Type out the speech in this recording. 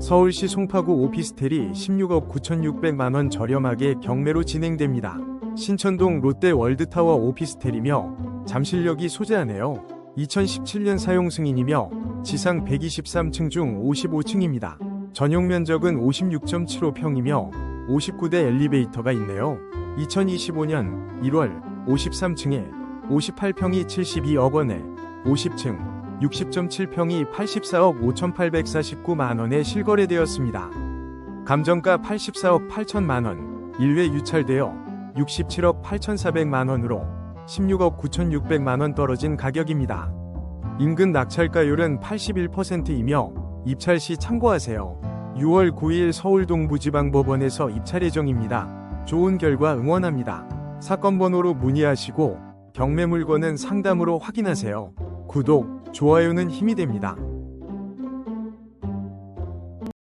서울시 송파구 오피스텔이 16억 9,600만원 저렴하게 경매로 진행됩니다. 신천동 롯데 월드타워 오피스텔이며 잠실역이 소재하네요. 2017년 사용 승인이며 지상 123층 중 55층입니다. 전용 면적은 56.75평이며 59대 엘리베이터가 있네요. 2025년 1월 53층에 58평이 72억 원에 50층 60.7평이 84억 5,849만 원에 실거래되었습니다. 감정가 84억 8천만 원, 1회 유찰되어 67억 8,400만 원으로 16억 9,600만 원 떨어진 가격입니다. 인근 낙찰가율은 81%이며 입찰 시 참고하세요. 6월 9일 서울 동부지방법원에서 입찰 예정입니다. 좋은 결과 응원합니다. 사건 번호로 문의하시고 경매 물건은 상담으로 확인하세요. 구독, 좋아요는 힘이 됩니다.